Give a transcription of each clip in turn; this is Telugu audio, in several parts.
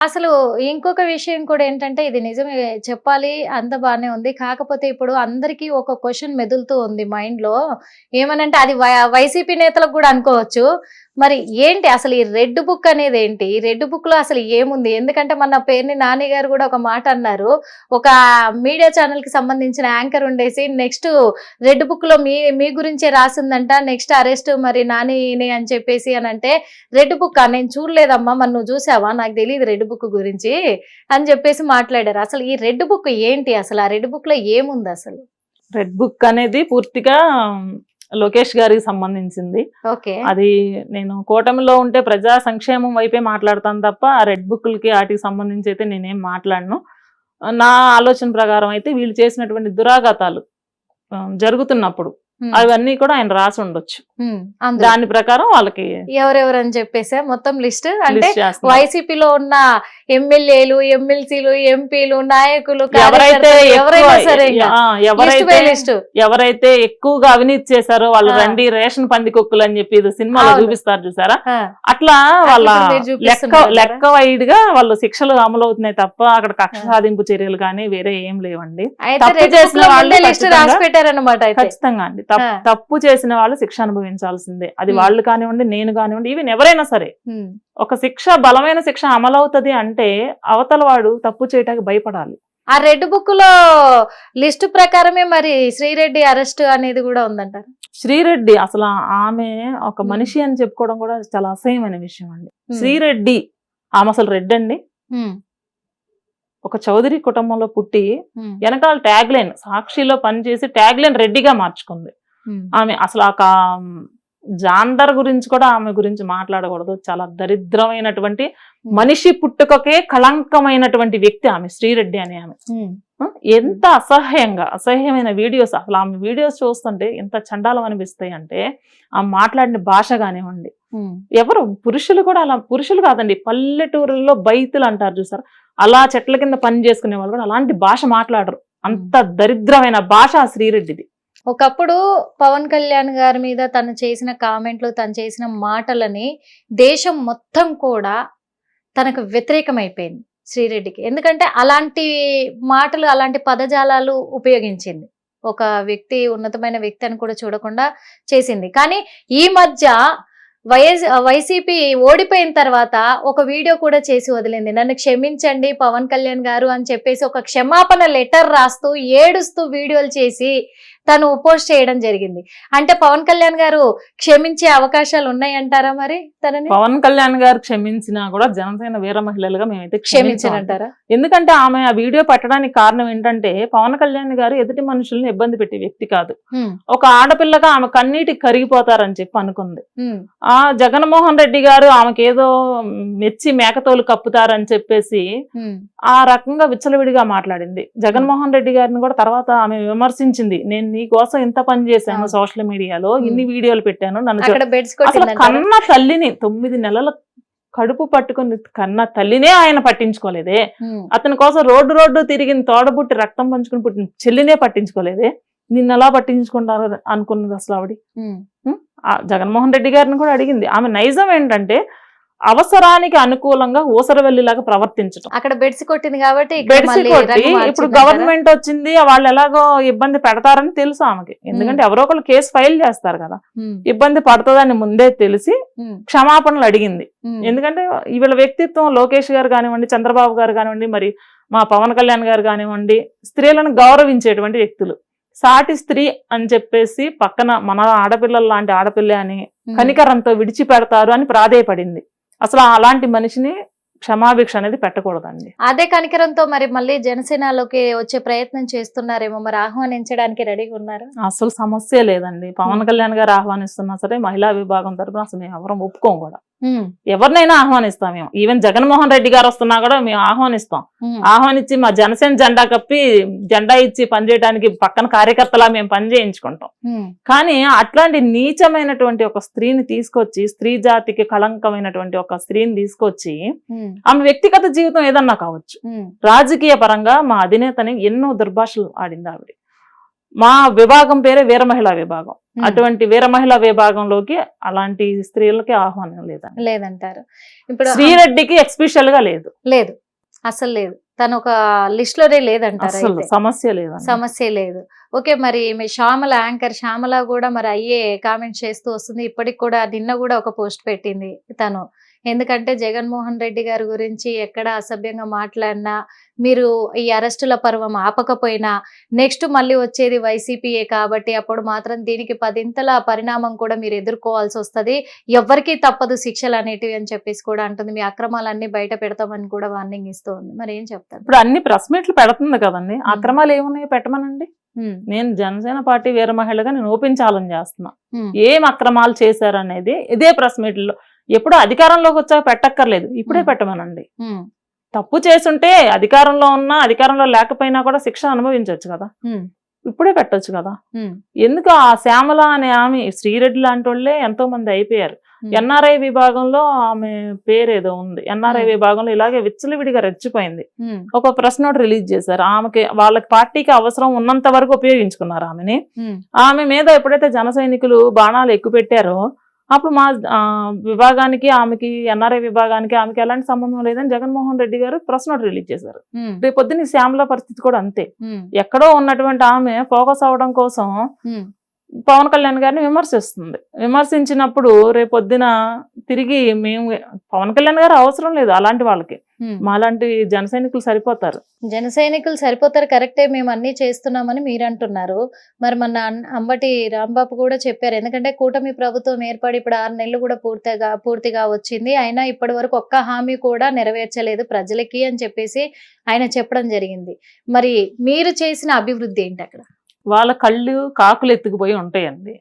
అసలు ఇంకొక విషయం కూడా ఏంటంటే ఇది నిజమే చెప్పాలి అంత బానే ఉంది. కాకపోతే ఇప్పుడు అందరికీ ఒక క్వశ్చన్ మెదులుతూ ఉంది మైండ్లో ఏమనంటే అది వై- వైసీపీ నేతలకు కూడా అనుకోవచ్చు. మరి ఏంటి అసలు ఈ రెడ్ బుక్ అనేది ఏంటి? ఈ రెడ్ బుక్లో అసలు ఏముంది? ఎందుకంటే మన పేరుని నాని గారు కూడా ఒక మాట అన్నారు. ఒక మీడియా ఛానల్కి సంబంధించిన యాంకర్ ఉండేసి నెక్స్ట్ రెడ్ బుక్లో మీ మీ గురించే రాసిందంట నెక్స్ట్ అరెస్ట్ మరి నానిని అని చెప్పేసి అని అంటే రెడ్ బుక్ నేను చూడలేదమ్మా మరి నువ్వు చూసావా? నాకు తెలియదు రెడ్ బుక్ గురించి అని చెప్పేసి మాట్లాడారు. అసలు ఈ రెడ్ బుక్ ఏంటి? అసలు ఆ రెడ్ బుక్లో ఏముంది అసలు? రెడ్ బుక్ అనేది పూర్తిగా లోకేష్ గారికి సంబంధించింది. అది నేను కూటమిలో ఉంటే ప్రజా సంక్షేమం వైపే మాట్లాడతాను తప్ప ఆ రెడ్ బుక్లకి వాటికి సంబంధించి అయితే నేనేం మాట్లాడను. నా ఆలోచన ప్రకారం అయితే వీళ్ళు చేసినటువంటి దురాఘాతాలు జరుగుతున్నప్పుడు అవన్నీ కూడా ఆయన రాసి ఉండొచ్చు. దాని ప్రకారం వాళ్ళకి ఎవరెవరు అని చెప్పేసా మొత్తం లిస్ట్. అంటే. వైసీపీలో ఉన్న ఎమ్మెల్యేలు ఎమ్మెల్సీలు ఎంపీలు నాయకులు ఎవరైతే ఎవరైతే ఎవరైతే ఎక్కువగా అవినీతి చేశారో వాళ్ళు. రండి రేషన్ పందికొక్కులు అని చెప్పి సినిమాలో. చూపిస్తారు చూసారా? అట్లా వాళ్ళ లెక్క లెక్క వైడ్గా వాళ్ళు శిక్షలు అమలు అవుతున్నాయి తప్ప అక్కడ కక్ష సాధింపు చర్యలు కానీ వేరే ఏం లేవండి. ఖచ్చితంగా- పెట్టారన్నమాట అయితే. ఖచ్చితంగా అండి. తప్పు చేసిన వాళ్ళు శిక్ష అనుభవించాల్సిందే. అది. వాళ్ళు కానివ్వండి నేను కానివ్వండి ఈవెన్ ఎవరైనా సరే. ఒక శిక్ష బలమైన శిక్ష అమలవుతది అంటే అవతల వాడు తప్పు చేయటానికి భయపడాలి. ఆ రెడ్ బుక్లో లిస్ట్ ప్రకారమే మరి శ్రీరెడ్డి అరెస్ట్ అనేది కూడా ఉందంటారు? శ్రీరెడ్డి అసలు ఆమె ఒక. మనిషి అని చెప్పుకోవడం కూడా చాలా అసహ్యమైన విషయం అండి. శ్రీరెడ్డి ఆమె అసలు రెడ్ అండి. ఒక చౌదరి కుటుంబంలో పుట్టి వెనకాల ట్యాగ్ లైన్ సాక్షిలో పనిచేసి ట్యాగ్ లైన్ రెడ్డిగా మార్చుకుంది. ఆమె అసలు ఆ కా- జాండర్ గురించి కూడా ఆమె గురించి మాట్లాడకూడదు. చాలా దరిద్రమైనటువంటి మనిషి పుట్టుకకే కళంకమైనటువంటి వ్యక్తి ఆమె శ్రీరెడ్డి అనే ఆమె. ఆ, ఎంత అసహ్యంగా అసహ్యమైన వీడియోస్. అసలు ఆమె వీడియోస్ చూస్తుంటే ఎంత చండాలం అనిపిస్తాయి అంటే ఆమె మాట్లాడిన భాష కానివ్వండి. ఎవరు? పురుషులు కూడా అలా పురుషులు కాదండి. పల్లెటూరుల్లో బైతులు అంటారు చూసారు? అలా చెట్ల కింద పని చేసుకునే వాళ్ళు కూడా అలాంటి భాష మాట్లాడరు. అంత దరిద్రమైన భాష ఆ శ్రీరెడ్డిది. ఒకప్పుడు పవన్ కళ్యాణ్ గారి మీద తను చేసిన కామెంట్లు తను చేసిన మాటలని దేశం మొత్తం కూడా తనకు వ్యతిరేకమైపోయింది శ్రీరెడ్డికి. ఎందుకంటే అలాంటి మాటలు అలాంటి పదజాలాలు ఉపయోగించింది. ఒక వ్యక్తి ఉన్నతమైన వ్యక్తి అని కూడా చూడకుండా చేసింది. కానీ ఈ మధ్య వైఎస్ వైసీపీ ఓడిపోయిన తర్వాత ఒక వీడియో కూడా చేసి వదిలింది. నన్ను క్షమించండి పవన్ కళ్యాణ్ గారు అని చెప్పేసి ఒక క్షమాపణ లెటర్ రాస్తూ ఏడుస్తూ వీడియోలు చేసి తను పోస్ట్ చేయడం జరిగింది. అంటే పవన్ కళ్యాణ్ గారు క్షమించే అవకాశాలు ఉన్నాయంటారా మరి తనని? పవన్ కళ్యాణ్ గారు క్షమించినా కూడా జనసేన వీర మహిళలుగా మేమైతే క్షమించనంటారా? ఎందుకంటే ఆమె ఆ వీడియో పెట్టడానికి కారణం ఏంటంటే పవన్ కళ్యాణ్ గారు ఎదుటి మనుషుల్ని ఇబ్బంది పెట్టే వ్యక్తి కాదు. ఒక ఆడపిల్లగా ఆమె కన్నీటికి కరిగిపోతారని చెప్పి అనుకుంది. ఆ జగన్మోహన్ రెడ్డి గారు ఆమెకి ఏదో మెచ్చి మేకతోలు కప్పుతారని చెప్పేసి ఆ రకంగా విచ్చలవిడిగా మాట్లాడింది. జగన్మోహన్ రెడ్డి గారిని కూడా తర్వాత ఆమె విమర్శించింది. నేను నీ కోసం ఇంత పని చేశాను. సోషల్ మీడియాలో. ఇన్ని వీడియోలు పెట్టాను నన్ను అసలు కన్న తల్లిని తొమ్మిది నెలల కడుపు పట్టుకుని కన్న తల్లినే ఆయన పట్టించుకోలేదే. అతని కోసం రోడ్డు రోడ్డు తిరిగిన తోడబుట్టి రక్తం పంచుకుని పుట్టిన చెల్లినే పట్టించుకోలేదే. నిన్ను ఎలా పట్టించుకుంటారు అనుకున్నది అసలు ఆవిడ. జగన్మోహన్ రెడ్డి గారిని కూడా అడిగింది. ఆమె నైజం ఏంటంటే అవసరానికి అనుకూలంగా ఊసరవెల్లిలాగా ప్రవర్తించడం అక్కడ బెడ్స్ కొట్టింది కాబట్టి బెడిసి కొట్టి ఇప్పుడు? గవర్నమెంట్ వచ్చింది వాళ్ళు ఎలాగో ఇబ్బంది పెడతారని తెలుసు ఆమెకి. ఎందుకంటే ఎవరో ఒకళ్ళు కేసు ఫైల్ చేస్తారు కదా. ఇబ్బంది పడుతుందని ముందే తెలిసి క్షమాపణలు అడిగింది. ఎందుకంటే వీళ్ళ వ్యక్తిత్వం లోకేష్ గారు కానివ్వండి చంద్రబాబు గారు కానివ్వండి మరి మా పవన్ కళ్యాణ్ గారు కానివ్వండి స్త్రీలను గౌరవించేటువంటి వ్యక్తులు. సాటి స్త్రీ అని చెప్పేసి పక్కన మన ఆడపిల్లల లాంటి ఆడపిల్ల అని. కనికరంతో విడిచిపెడతారు అని ప్రాధేయపడింది. అసలు అలాంటి మనిషిని క్షమాభిక్ష అనేది పెట్టకూడదండి. అదే కనికరంతో మరి మళ్ళీ జనసేనలోకి వచ్చే ప్రయత్నం చేస్తున్నారేమో మరి ఆహ్వానించడానికి రెడీగా ఉన్నారా? అసలు సమస్య లేదండి. పవన్ కళ్యాణ్ గారు ఆహ్వానిస్తున్నా సరే మహిళా విభాగం తరపున అసలు మేము ఎవరం ఒప్పుకోం కూడా. ఎవరినైనా ఆహ్వానిస్తాం మేము. ఈవెన్ జగన్మోహన్ రెడ్డి గారు వస్తున్నా కూడా మేము ఆహ్వానిస్తాం. ఆహ్వానించి మా జనసేన జెండా కప్పి జెండా ఇచ్చి పనిచేయడానికి పక్కన కార్యకర్తలా మేము పని చేయించుకుంటాం. కానీ అట్లాంటి నీచమైనటువంటి ఒక స్త్రీని తీసుకొచ్చి స్త్రీ జాతికి కళంకమైనటువంటి ఒక స్త్రీని తీసుకొచ్చి ఆమె వ్యక్తిగత జీవితం ఏదన్నా కావచ్చు. రాజకీయ పరంగా మా అధినేతని ఎన్నో దుర్భాషలు ఆడింది ఆవిడ. మా విభాగం పేరే వీర మహిళా విభాగం. అటువంటి వీర మహిళా విభాగంలోకి అలాంటి స్త్రీలకి ఆహ్వానం లేదండి. లేదంటారు. ఇప్పుడు శ్రీరెడ్డికి ఎక్స్పెషల్గా లేదు. లేదు. అసలు లేదు. తను ఒక లిస్ట్లోనే లేదంటారు. సమస్య లేదండి. సమస్య లేదు. ఓకే మరి మీ శ్యామల యాంకర్ శ్యామల కూడా మరి అయ్యే కామెంట్ చేస్తూ వస్తుంది. ఇప్పటికి కూడా నిన్న కూడా ఒక పోస్ట్ పెట్టింది తను. ఎందుకంటే జగన్మోహన్ రెడ్డి గారి గురించి ఎక్కడ అసభ్యంగా మాట్లాడినా మీరు ఈ అరెస్టుల పర్వం ఆపకపోయినా నెక్స్ట్ మళ్ళీ వచ్చేది వైసీపీఏ కాబట్టి అప్పుడు మాత్రం దీనికి పదింతల పరిణామం కూడా మీరు ఎదుర్కోవాల్సి వస్తది. ఎవ్వరికీ తప్పదు శిక్షలు అనేటివి అని చెప్పేసి కూడా అంటుంది. మీ అక్రమాలన్నీ బయట పెడతామని కూడా వార్నింగ్ ఇస్తూ ఉంది. మరి ఏం చెప్తారు? ఇప్పుడు అన్ని ప్రెస్ మీట్లు పెడుతుంది కదండి. అక్రమాలు ఏమున్నాయో పెట్టమనండి. నేను జనసేన పార్టీ వీర మహిళగా నేను ఓపెన్ ఛాలెంజ్ చేస్తున్నా. ఏం అక్రమాలు చేశారనేది ఇదే ప్రెస్ మీట్లో ఎప్పుడు అధికారంలోకి వచ్చాక పెట్టక్కర్లేదు. ఇప్పుడే. పెట్టమనండి. తప్పు చేసుంటే అధికారంలో ఉన్నా అధికారంలో లేకపోయినా కూడా శిక్ష అనుభవించవచ్చు కదా. ఇప్పుడే పెట్టొచ్చు కదా. ఎందుకు ఆ శ్యామల అనే ఆమె శ్రీరెడ్డి లాంటి వాళ్ళే ఎంతో మంది అయిపోయారు. ఎన్ఆర్ఐ విభాగంలో ఆమె పేరేదో ఉంది. ఎన్ఆర్ఐ. విభాగంలో ఇలాగే విచ్చలవిడిగా రెచ్చిపోయింది. ఒక ప్రెస్ నోట్ రిలీజ్ చేశారు. ఆమెకి వాళ్ళకి పార్టీకి అవసరం ఉన్నంత వరకు ఉపయోగించుకున్నారు ఆమెని. ఆమె మీద ఎప్పుడైతే జన బాణాలు ఎక్కువ పెట్టారో అప్పుడు మా విభాగానికి ఆమెకి ఎన్ఆర్ఐ విభాగానికి ఆమెకి ఎలాంటి సంబంధం లేదని జగన్మోహన్ రెడ్డి గారు ప్రెస్ నోట్ రిలీజ్ చేశారు. ఉమ్, రేపొద్దున ఈ శ్యామల పరిస్థితి కూడా అంతే. ఎక్కడో ఉన్నటువంటి ఆమె ఫోకస్ అవడం కోసం పవన్ కళ్యాణ్ గారిని విమర్శిస్తుంది. విమర్శించినప్పుడు రేపొద్దున తిరిగి మేము పవన్ కళ్యాణ్ గారు అవసరం లేదు అలాంటి వాళ్ళకి. మాలాంటి జన సైనికులు సరిపోతారు. జన సైనికులు సరిపోతారు కరెక్టే మేము అన్ని చేస్తున్నామని మీరు అంటున్నారు మరి మన అంబటి రాంబాబు కూడా చెప్పారు. ఎందుకంటే కూటమి ప్రభుత్వం ఏర్పడి ఇప్పుడు ఆరు నెలలు కూడా పూర్తిగా పూర్తిగా వచ్చింది. అయినా ఇప్పటి వరకు ఒక్క హామీ కూడా నెరవేర్చలేదు ప్రజలకి అని చెప్పేసి ఆయన చెప్పడం జరిగింది. మరి మీరు చేసిన అభివృద్ధి ఏంటి అక్కడ? వాళ్ళ కళ్ళు కాకులు ఎత్తుకుపోయి ఉంటాయండి.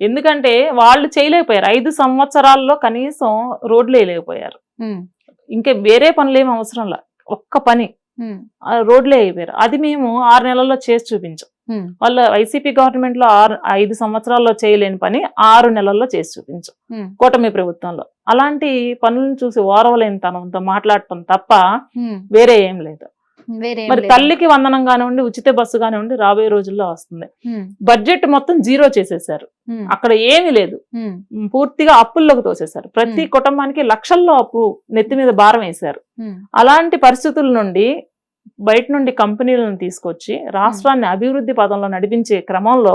ఎందుకంటే వాళ్ళు చేయలేకపోయారు. ఐదు సంవత్సరాల్లో కనీసం రోడ్లు వేయలేకపోయారు. ఇంకా వేరే పనులు ఏమి అవసరం లే. ఒక్క పని. రోడ్లే అయిపోయారు. అది మేము ఆరు నెలల్లో చేసి చూపించాం. వాళ్ళ వైసీపీ గవర్నమెంట్లో ఆరు ఐదు సంవత్సరాల్లో చేయలేని పని ఆరు నెలల్లో చేసి చూపించాం. కూటమి ప్రభుత్వంలో. అలాంటి పనులను చూసి ఓరవలేని తనంతో మాట్లాడటం తప్ప. వేరే ఏం లేదు. మరి. తల్లికి వందనం కానివ్వండి ఉచిత బస్సు కానివ్వండి రాబోయే రోజుల్లో వస్తుంది. బడ్జెట్ మొత్తం జీరో చేసేసారు. అక్కడ ఏమీ లేదు. పూర్తిగా అప్పుల్లోకి తోసేశారు. ప్రతి. కుటుంబానికి లక్షల్లో అప్పు నెత్తి మీద భారం వేశారు. అలాంటి పరిస్థితుల నుండి బయట నుండి కంపెనీలను తీసుకొచ్చి రాష్ట్రాన్ని అభివృద్ధి పదంలో నడిపించే క్రమంలో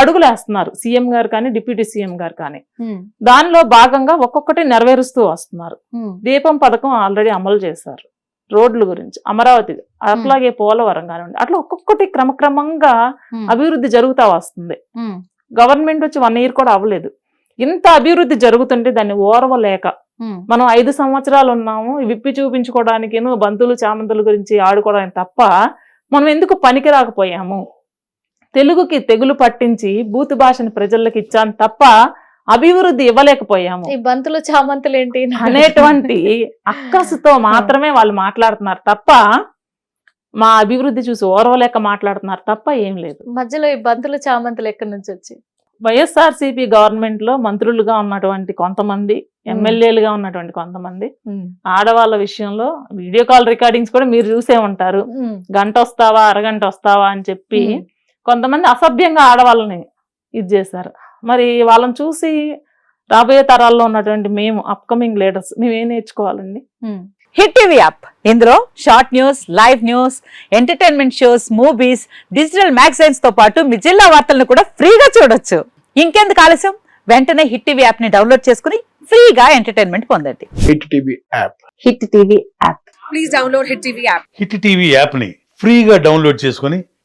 అడుగులేస్తున్నారు. సీఎం గారు కానీ డిప్యూటీ సీఎం గారు కానీ. దానిలో భాగంగా ఒక్కొక్కటి నెరవేరుస్తూ వస్తున్నారు. దీపం పథకం ఆల్రెడీ అమలు చేశారు. రోడ్ల గురించి అమరావతి అట్లాగే పోలవరం కానివ్వండి అట్లా ఒక్కొక్కటి క్రమక్రమంగా అభివృద్ధి జరుగుతా వస్తుంది. గవర్నమెంట్ వచ్చి వన్ ఇయర్ కూడా అవ్వలేదు. ఇంత అభివృద్ధి జరుగుతుంటే దాన్ని ఓర్వలేక మనం ఐదు సంవత్సరాలు ఉన్నాము విప్పి చూపించుకోవడానికి బంతులు చామంతుల గురించి ఆడుకోవడానికి తప్ప మనం ఎందుకు పనికి రాకపోయాము? తెలుగుకి తెగులు పట్టించి బూతు భాషని ప్రజలకు ఇచ్చాను తప్ప అభివృద్ధి ఇవ్వలేకపోయాము. ఈ బంతులు చామంతులు ఏంటి అనేటువంటి అక్కసుతో మాత్రమే వాళ్ళు మాట్లాడుతున్నారు తప్ప మా అభివృద్ధి చూసి ఓర్వలేక మాట్లాడుతున్నారు తప్ప ఏం లేదు. మధ్యలో ఈ బంతులు చామంతులు ఎక్కడి నుంచి వచ్చి? వైఎస్ఆర్సీపీ గవర్నమెంట్లో మంత్రులుగా ఉన్నటువంటి కొంతమంది ఎమ్మెల్యేలుగా ఉన్నటువంటి కొంతమంది ఆడవాళ్ళ విషయంలో వీడియో కాల్ రికార్డింగ్స్ కూడా మీరు చూసే ఉంటారు. గంట వస్తావా అరగంట వస్తావా అని చెప్పి కొంతమంది అసభ్యంగా ఆడవాళ్ళని ఇది చేశారు. మరి వాళ్ళని చూసి రాబోయే తరాల్లో ఉన్నటువంటి మేము అప్కమింగ్ లీడర్స్ మేము ఏం నేర్చుకోవాలండి. హిట్ టీవీ యాప్ ఇందులో short news live news entertainment shows movies digital మ్యాగజైన్స్తో పాటు మీ జిల్లా వార్తలను కూడా ఫ్రీగా చూడొచ్చు. ఇంకెందుకు ఆలస్యం? వెంటనే హిట్ టీవీ యాప్ని డౌన్లోడ్ చేసుకుని ఫ్రీగా ఎంటర్టైన్మెంట్ పొందండి. Hit TV app hit TV app please download Hit TV app. Hit TV యాప్ని ఫ్రీగా డౌన్లోడ్ చేసుకొని